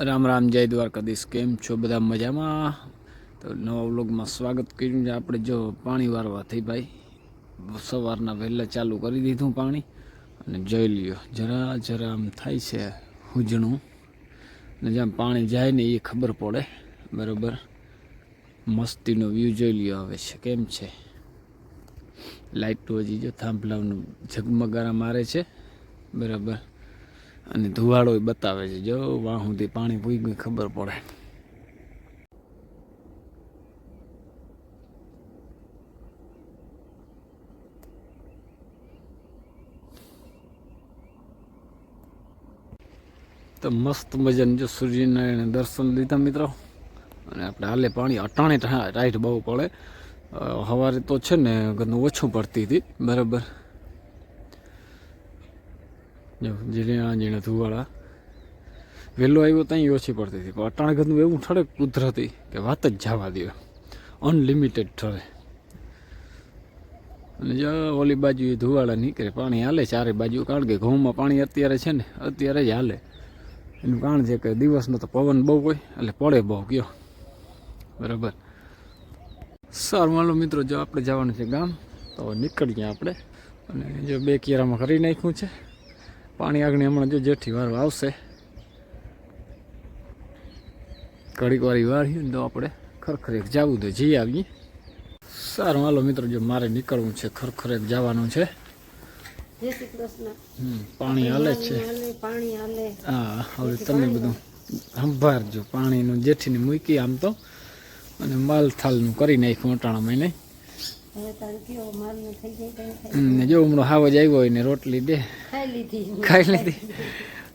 રામ રામ, જય દ્વારકાધીશ. કેમ છો બધા મજામાં? તો નવા વ્લોગમાં સ્વાગત કર્યું છે આપણે. જો પાણી વારવા થઈ ભાઈ, સવારના વહેલા ચાલુ કરી દીધું પાણી. અને જોઈ લ્યો, જરા જરા આમ થાય છે હુજણું. ને જ્યાં પાણી જાય ને એ ખબર પડે. બરાબર? મસ્તીનો વ્યૂ જોઈ લ્યો આવે છે. કેમ છે? લાઇટ હજી જો થાંભલાનું ઝગમગારા મારે છે. બરાબર? અને ધુવાડો બતાવે છે. જો વાહ સુધી પાણી પૂઈ ગયું ખબર પડે. તો મસ્ત મજાનું જો સૂર્યનારાયણ દર્શન લીધા મિત્રો. અને આપણે હાલે પાણી અટાણે રાઈટ બહુ પડે. સવારે તો છે ને ઘણું ઓછું પડતી હતી. બરાબર. જો ઝીણા જીણે ધુવાળા. વહેલો આવ્યો ત્યાં ઓછી પડતી હતી. પણ અટાણે ઘરનું એવું ઠરે કુદરતી કે વાત જ જવા દે અનલિમિટેડ ઠરે અને જો, ઓલી બાજુ એ ધુવાળા નીકળે. પાણી હાલે ચારે બાજુ. કારણ કે ઘઉંમાં પાણી અત્યારે છે ને, અત્યારે જ હાલે. એનું કારણ છે કે દિવસનો તો પવન બહુ હોય, એટલે પડે બહુ ગયો. બરાબર. સારું માલો મિત્રો, જો આપણે જવાનું છે ગામ, તો નીકળીએ આપણે. અને જો બે કેરામાં કરી નાખ્યું છે. પાણી આગળ હમણાં જો જેઠી વાર આવશે. ઘડીક વાર વાળીએ ને તો આપણે ખરખરેક જવું તો જઈ આવીએ. સારું હાલો મિત્રો જો મારે નીકળવું છે ખરખરેક જવાનું છે. પાણી હાલે જ છે. પાણી હા હવે તમે બધું સંભાળજો. પાણીનું જેઠીને મૂકી આમ તો. અને માલ થાલનું કરી નાખ્યું અટાણા મહિને જો હમણાં હાવજ આવ્યો હોય ને રોટલી દે. ખાઈ લીધી. ખાઈ લીધી.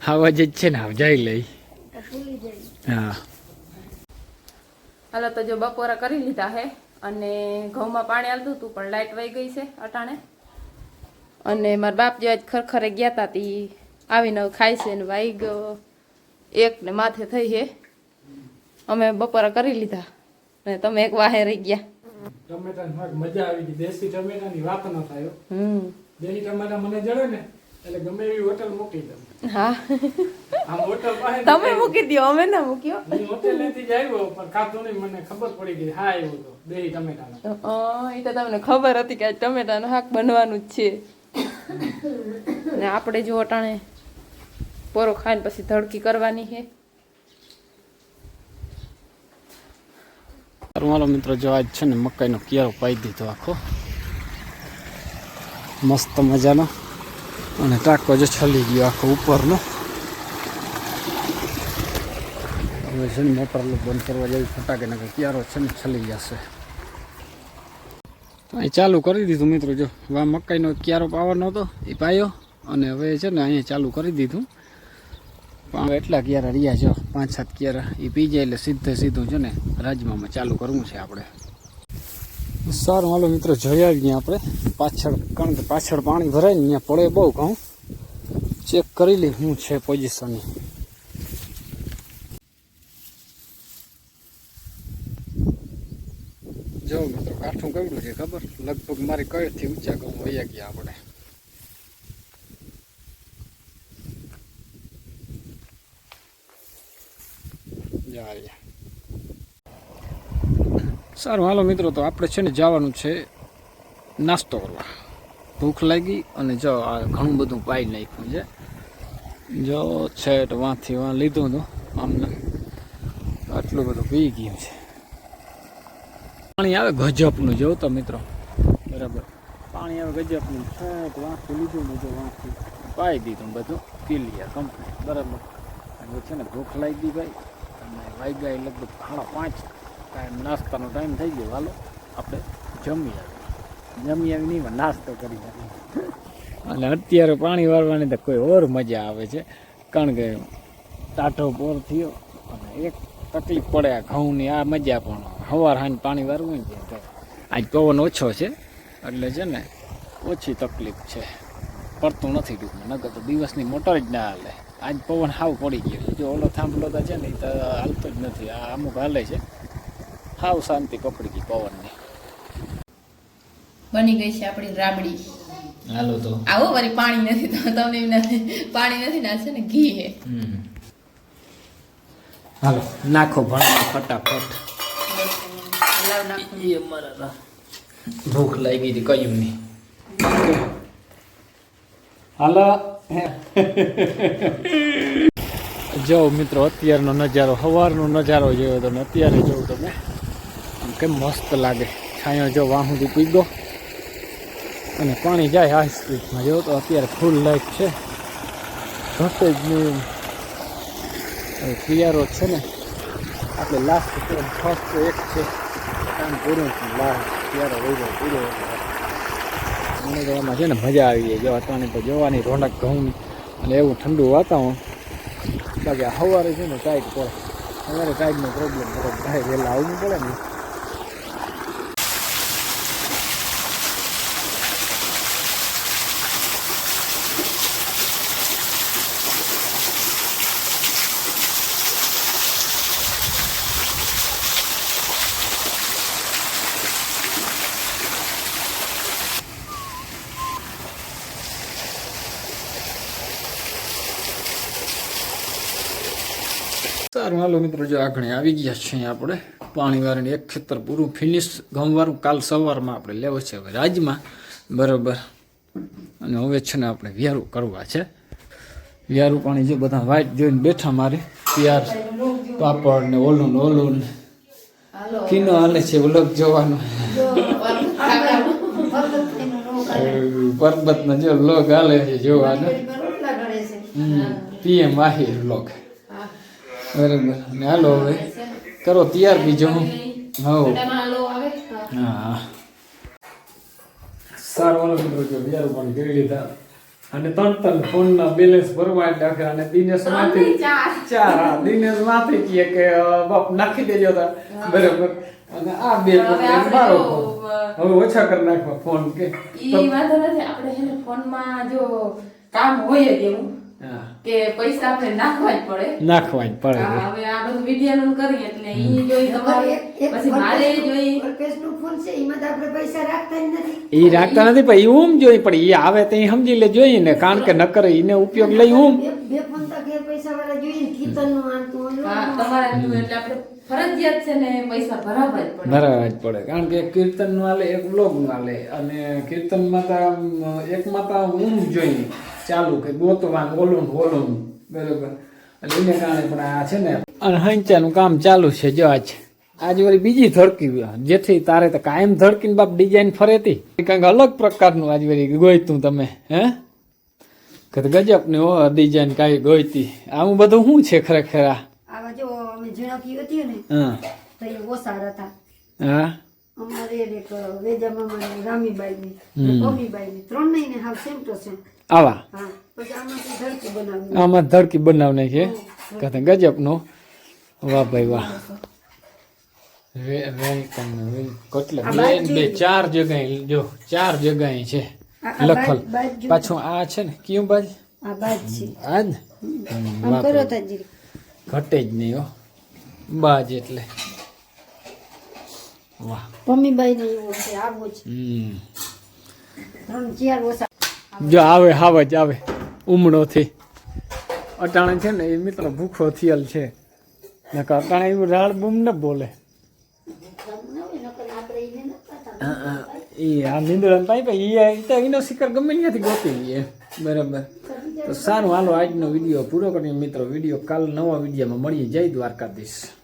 હાવજ જ છે ને હાવ જઈ લઈ. જાય હા. હાલો તો જો બપોરા કરી લીધા હે અને ઘઉંમાં પાણી આવતું હતું પણ લાઇટ વહી ગઈ છે અટાણે. અને મારા બાપ જે આજ ખરખરે ગયા તા તી આવીને ખાય છે ને વાઈ ગયો. એક ને માથે થઈ છે અમે બપોરા કરી લીધા. ને તમે એક વાહે રહી ગયા. ટમેટાનું શાક મજા આવી ગઈ. દેશી ટમેટાની વાત ન થાય દેશી ટમેટા મને જડે ને એટલે ગમે એવી હોટલ મૂકી દઉં. હા. આમ હોટલ પાસે તમે મૂકી દો અમે ના મૂક્યો. હું જ આવ્યો પણ ખાધું નહીં મને ખબર પડી ગઈ હા એવું તો દેશી ટમેટાનો. એ તો તમને ખબર હતી કે ટમેટા ટમેટાનું શાક બનવાનું જ છે. ને આપણે જો અટાણે પોરો ખાઈને પછી ધડકી કરવાની છે. હાલો મિત્રો, જો આજ છે ને મકાઈનો કિયારો પાઈ દીધો આખો. મસ્ત મજાનો. અને ટાંકો જે છલી ગયો આખો ઉપરનો. હવે છે ને મોટર બંધ કરવા જેવી ફટાકે નાખે કિયારો છે ને છલી જશે. અહીં ચાલુ કરી દીધું મિત્રો, જો. વા મકાઈનો કિયારો પાવાનો હતો એ પાયો. અને હવે છે ને અહીંયા ચાલુ કરી દીધું. પણ એટલા કિયારા રહ્યા છે પાંચ સાત કિયારા એ પી જાય એટલે સીધે સીધું છે ને રાજમામાં ચાલુ કરવું છે આપણે. સારું, હાલો મિત્રો, જઈ આવીએ આપણે. પાછળ, કારણ કે પાછળ પાણી ભરાય ને ત્યાં પડે બહુ ઘઉં. ચેક કરી લઈ શું છે પોઝિશન જો મિત્રો, કાઠું કેવડું છે, ખબર? લગભગ મારી કઈથી ઊંચા ઘઉં વયા ગયા આપણે. સારું, હાલો મિત્રો, તો આપણે છે ને જવાનું છે નાસ્તો કરવા. ભૂખ લાગી અને જો આ ઘણું બધું પાઈ નાખ્યું છે. જો છે વાંથી વાં લીધું હતું આમને આટલું બધું પી ગયું છે. પાણી આવે ગજબનું જોઉં તો મિત્રો. બરાબર. પાણી આવે ગજબનું. છે તો વાંથી લીધું બધું વાંથી. પાઈ દીધું બધું. ક્લિયર કમ્પ્લીટ બરાબર. છે ને ભૂખ લાગી ભાઈ અને વાગ્યા લગભગ સાડા પાંચ ટાઈમ નાસ્તાનો ટાઈમ થઈ ગયો. હાલો, આપણે જમી આવી જમી આવી નહીં નાસ્તો કરી નાખી અને અત્યારે પાણી વાળવાની તો કોઈ ઓર મજા આવે છે. કારણ કે ટાઢો પોર થયો અને એક તકલીફ પડે આ ઘઉંની, આ મજા પણ સવાર હાન પાણી વાળવું ને તો આજ પવન ઓછો છે. એટલે છે ને, ઓછી તકલીફ છે. પડતું નથી ટૂંકમાં નગર તો દિવસની મોટર જ ના હાલે. આજ પવન હાવ પડી ગયો જો ઓલો થાંભલો તો છે ને એ તો હાલતો જ નથી. આ અમુક હાલે છે. હાવ શાંતિ પકડી ગઈ પવનની. બની ગઈ છે આપણી રાબડી. હાલો તો. આવો વળી પાણી નથી તો તમને એમ નથી. પાણી નથી ના છે ને ઘી હે હાલો. નાખો ભણ ફટાફટ. ભૂખ લાગી હતી કયું નહીં હાલો. જો મિત્રો, અત્યારનો નજારો સવારનો નજારો જોયો તમે. અત્યારે જોઉં તમે કેમ મસ્ત લાગે. છાંયો જો વાહુથી પીગો અને પાણી જાય હાઈ સ્પીડમાં જો તો અત્યારે ફૂલ લાઈટ છે. ઘટે જ નહીં હવે છે ને, આપણે લાસ્ટ ફર્સ્ટ એક છે. કામ પૂરું. લાસ્ટ પિયારો વહી પૂરો. મને એમાં છે ને મજા આવી જાય. જો અટાણે તો જોવાની રોનક ઘઉંની. અને એવું ઠંડુ વાતાવરણ. બાકી સવારે છે ને ટાઈટ પડે સવારે ટાઈટનો પ્રોબ્લેમ પડે ભાઈ વહેલા આવવું પડે ને. સારું હાલો મિત્રો જો આગળ આવી ગયા છે અહીંયા આપણે. પાણીવાળાની એક ખેતર પૂરું ફિનિશ ગમવાનું કાલ સવારમાં આપણે લેવો છે હવે રાજમાં. બરાબર. અને હવે છે ને આપણે વ્યારું કરવા છે. વ્યારું પાણી જે બધા વાઇટ જોઈને બેઠા મારે. પ્યાર પાપડ ને ઓલું ને ઓલું ને. કીનો હાલે છે ઉલગ જોવાનો. પર્વતનો જે લોગ હાલે છે જોવાનો. પીએમ આહિર લોગ. બરાબર. ને હાલો હવે કરો તૈયાર બીજો હું. હવ હા. સારું હાલો મિત્રો કે બિયાર પણ કરી લીધા. અને ત્રણ ત્રણ ફોનના બેલેન્સ ભરવા એટલે આખરે અને દિનેશમાંથી ચાર. દિનેશમાંથી કહે કે બાપ નાખી દેજો તા. બરાબર. અને આ બે ફોન મારો ફોન. હવે ઓછા કરી નાખવા ફોન કે. ઈ વાંધો નથી આપણે ફોનમાં જો કામ હોય જ એવું. કે પૈસા આપણે નાખવા જ પડે. નાખવા જ પડે હવે આ બધું વિદ્યાનું કરી એટલે ઈ જોઈ તમારે. પછી મારે જોઈ. અલ્પેશનું ફોન છે એમાં તો આપણે પૈસા રાખતા જ નથી. એ રાખતા નથી પણ જોઈ પણ એ આવે તો સમજી લે જોઈએ ને કારણ કે નકર એને ઉપયોગ લઈ ઊમ બે બે ફોન તો ઘેર પૈસા વાળા જોઈએ કીર્તનનું આનતું હા તમારે એટલે આપણે ફરજિયાત છે ને પૈસા ભરાવવા જ પડે. ભરાવા જ પડે કારણ કે કીર્તનનું આલે એક બ્લોગનું આલે અને કીર્તનમાં તો એક માતા તો ઊંઘ જોઈએ ચાલુ કે ગોતવાનું ઓલું ઓલું. બરોબર. એટલે એને કારણે પણ આ છે ને અને હંચાનું કામ ચાલુ છે જો આજ. આજે વળી બીજી ધડકી જેથી તારે તો કાયમ ધડકીને બાપ ડિઝાઇન ફરેતી. કંઈક અલગ પ્રકારનું આજે વળી ગોઈતું તમે હે? કે ગજબ ગજબની ઓ ડિઝાઇન કાંઈ ગોઈતી આવું બધું શું છે ખરેખર આ? આવા જો અમે ઝીણકી હતી ને હા. તો એ ઓસાડ હતા. હા. અમારે એક વેજા મામાની રામીબાઈની હમ. પમીબાઈની ત્રણ નહીં ને હાવ સેમ ટુ સેમ આવા. આમાં ધડકી બનાવ નાખી. કહે ગજબનો વાહ ભાઈ વાહ. વેલકમ ને કેટલે બે ચાર જગ્યાએ જો ચાર જગ્યાએ છે. લખલ. પાછું આ છે ને કયું બાજ? આ જ. ઘટે જ નહીં હો. બાજ એટલે. વાહ. પમીબાઈ ને એવો છે આવો હમ. ત્રણ ચાર ઓસા જો આવે, હાવ જ આવે. ઉમળોથી. અટાણે છે ને એ મિત્ર ભૂખો થયેલ છે. નકર અટાણે એવું રાડ બૂમ ન બોલે. એ આ નીંદણ પાઈ પાઈ એ એનો શિકાર ગમે ત્યાંથી ગોતી લઈએ બરાબર. તો સારું, હાલો, આજનો વીડિયો પૂરો કરીએ. મિત્રો, વીડિયો કાલ નવા વિડીયોમાં મળીએ. જય દ્વારકાધીશ.